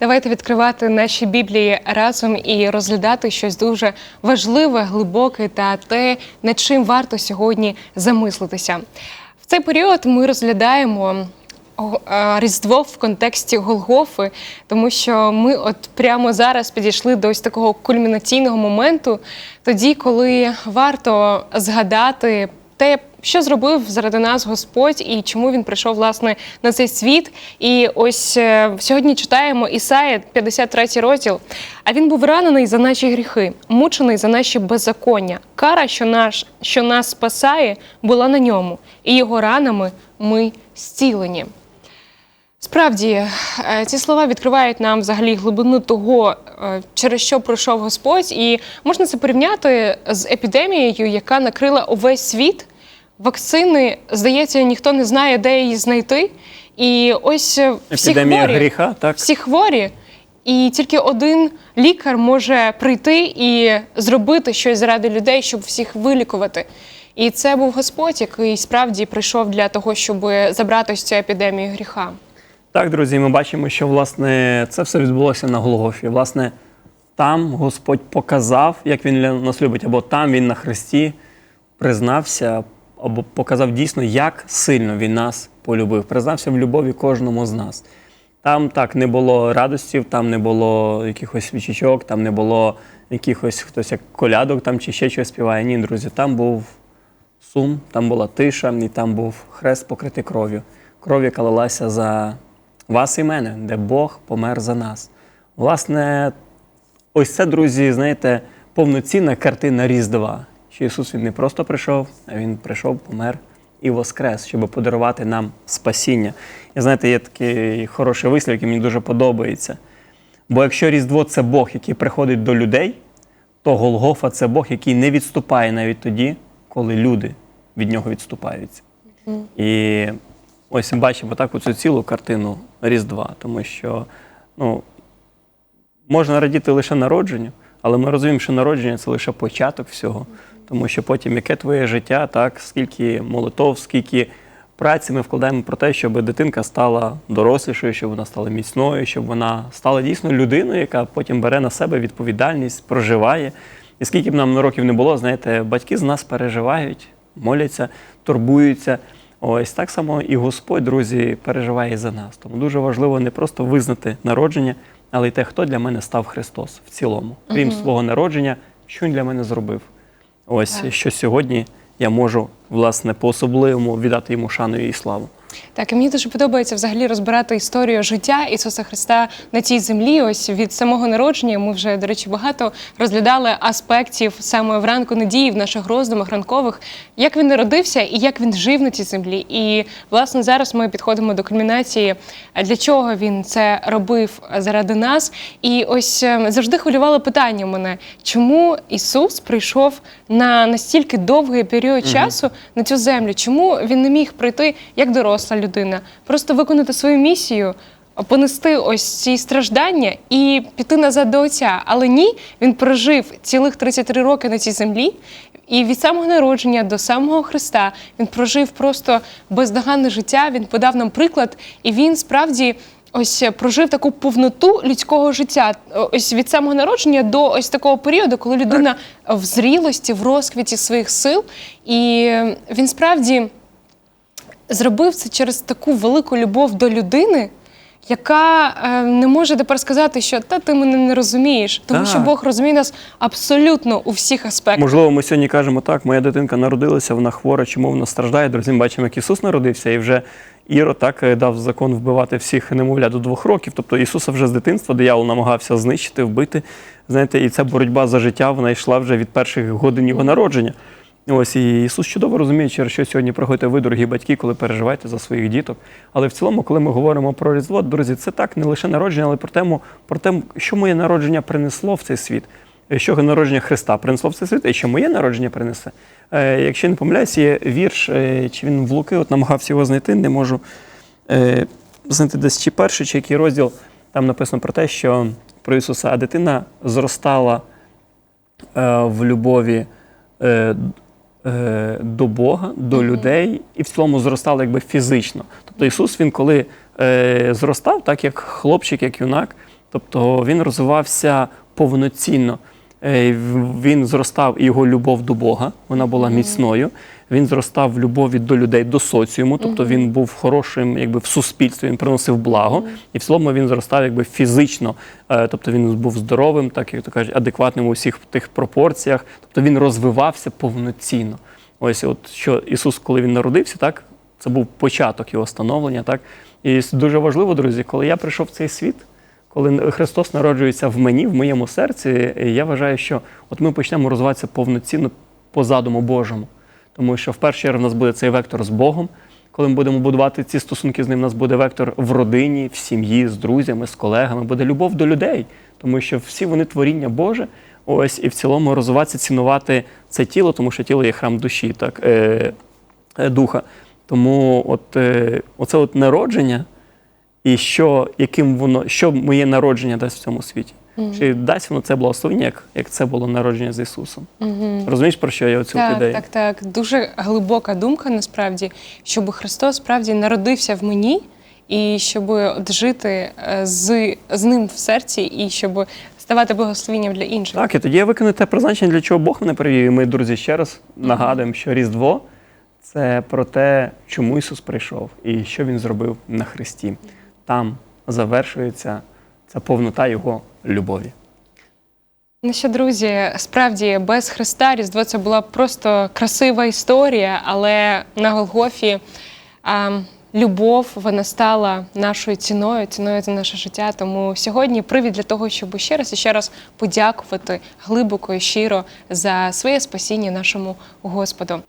Давайте відкривати наші біблії разом і розглядати щось дуже важливе, глибоке та те, над чим варто сьогодні замислитися. В цей період ми розглядаємо Різдво в контексті Голгофи, тому що ми от прямо зараз підійшли до ось такого кульмінаційного моменту, тоді, коли варто згадати те, що зробив заради нас Господь і чому він прийшов власне на цей світ. І ось е, сьогодні читаємо Ісая, 53 розділ. А він був ранений за наші гріхи, мучений за наші беззаконня. Кара, що наш, що нас спасає, була на ньому, і його ранами ми зцілені. Справді, е, ці слова відкривають нам взагалі глибину того, е, через що пройшов Господь, і можна це порівняти з епідемією, яка накрила увесь світ. Вакцини, здається, ніхто не знає, де її знайти. І ось е, всі Епідемія хворі, гріха, так? всі хворі, і тільки один лікар може прийти і зробити щось заради людей, щоб всіх вилікувати. І це був Господь, який справді прийшов для того, щоб забрати ось цю епідемію гріха. Так, друзі, ми бачимо, що власне це все відбулося на Голгофі. Власне, там Господь показав, як він нас любить, або там він на хресті признався, показав дійсно, як сильно він нас полюбив. Признався в любові кожному з нас. Там так не було радостів, там не було якихось свічечок, там не було якихось хтось як колядок там чи ще щось співає. Ні, друзі, там був сум, там була тиша, і там був хрест покритий кров'ю. Кров, яка лилася за вас і мене, де Бог помер за нас. Власне, ось це, друзі, знаєте, повноцінна картина Різдва. Що Ісус Він не просто прийшов, а Він прийшов, помер і воскрес, щоб подарувати нам спасіння. І знаєте, є такий хороший вислів, який мені дуже подобається. Бо якщо Різдво це Бог, який приходить до людей, то Голгофа це Бог, який не відступає навіть тоді, коли люди від нього відступаються. І ось ми бачимо так оцю цілу картину Різдва, тому що ну, можна радіти лише народженню, але ми розуміємо, що народження це лише початок всього. Тому що потім яке твоє життя, так, скільки молитов, скільки праці ми вкладаємо про те, щоб дитинка стала дорослішою, щоб вона стала міцною, щоб вона стала дійсно людиною, яка потім бере на себе відповідальність, проживає. І скільки б нам років не було, знаєте, батьки з нас переживають, моляться, турбуються. Ось так само і Господь, друзі, переживає за нас. Тому дуже важливо не просто визнати народження, але й те, хто для мене став Христос в цілому, крім свого народження, що він для мене зробив. Ось що сьогодні я можу власне по-особливому віддати йому шану і славу. Так, і мені дуже подобається взагалі розбирати історію життя Ісуса Христа на цій землі. Ось від самого народження ми вже, до речі, багато розглядали аспектів саме в ранку надії в наших роздумах ранкових, як він народився і як він жив на цій землі. І власне зараз ми підходимо до кульмінації, для чого він це робив заради нас. І ось е, завжди хвилювало питання мене, чому Ісус прийшов на настільки довгий період часу на цю землю? Чому він не міг прийти як доросла людина, просто виконати свою місію, понести ось ці страждання і піти назад до Отця? Але ні, він прожив цілих 33 роки на цій землі. І від самого народження до самого Христа він прожив просто бездоганне життя. Він подав нам приклад, і він справді ось прожив таку повноту людського життя. Ось від самого народження до ось такого періоду, коли людина в зрілості, в розквіті своїх сил, і він справді зробив це через таку велику любов до людини. Яка е, не може тепер сказати, що та ти мене не розумієш, тому що Так. Бог розуміє нас абсолютно у всіх аспектах. Можливо, ми сьогодні кажемо так, моя дитинка народилася, вона хвора, чому вона страждає. Друзі, ми бачимо, як Ісус народився, і вже Іро так е, дав закон вбивати всіх немовля до двох років. Тобто Ісуса вже з дитинства диявол намагався знищити, вбити. Знаєте, і ця боротьба за життя вона йшла вже від перших годин його народження. Ось і Ісус чудово розуміє, через що сьогодні проходите ви, дорогі батьки, коли переживаєте за своїх діток. Але в цілому, коли ми говоримо про Різдво, друзі, це так не лише народження, але про тему, про те, що моє народження принесло в цей світ, що народження Христа принесло в цей світ, і що моє народження принесе. Е, якщо не помиляюсь, є вірш, е, чи він в Луки, от намагався його знайти, не можу е, знайти десь чи перший, чи який розділ. Там написано про те, що про Ісуса, а дитина зростала е, в любові е, е, до Бога, до людей, і в цілому зростали якби фізично. Тобто Ісус, він коли е, зростав, так як хлопчик, як юнак, Тобто він розвивався повноцінно. Е, Він зростав і його любов до Бога, вона була міцною. Він зростав в любові до людей, до соціуму, тобто він був хорошим якби, в суспільстві, він приносив благо. І в цілому він зростав якби, фізично, Е, тобто він був здоровим, так як то кажуть, адекватним у всіх тих пропорціях. Тобто він розвивався повноцінно. Ось от що Ісус, коли він народився, так це був початок його становлення. Так і дуже важливо, друзі, коли я прийшов в цей світ, коли Христос народжується в мені, в моєму серці, я вважаю, що от ми почнемо розвиватися повноцінно по задуму Божому. Тому що в першу чергу в нас буде цей вектор з Богом. Коли ми будемо будувати ці стосунки з ним, у нас буде вектор в родині, в сім'ї, з друзями, з колегами, буде любов до людей, тому що всі вони творіння Боже. Ось і в цілому розвиватися, цінувати це тіло, тому що тіло є храм душі, так, е, е, духа. Тому от, е, оце от народження, і що, яким воно, що моє народження дасть в цьому світі? Чи дасть воно це благословення, як, як це було народження з Ісусом? Розумієш, про що я оцю Так, ідею? так, так. Дуже глибока думка насправді, щоб Христос справді народився в мені, і щоб от жити е, з, з ним в серці, і щоб ставати благословенням для інших. Так, і тоді я виконую те призначення, для чого Бог мене привів. І ми, друзі, ще раз нагадуємо, що Різдво це про те, чому Ісус прийшов і що Він зробив на Христі. Там завершується ця повнота Його любові. Ну друзі, справді без Христа Різдво це була просто красива історія, але на Голгофі а, любов вона стала нашою ціною, ціною за наше життя. Тому сьогодні привід для того, щоб ще раз і ще раз подякувати глибоко і щиро за своє спасіння нашому Господу.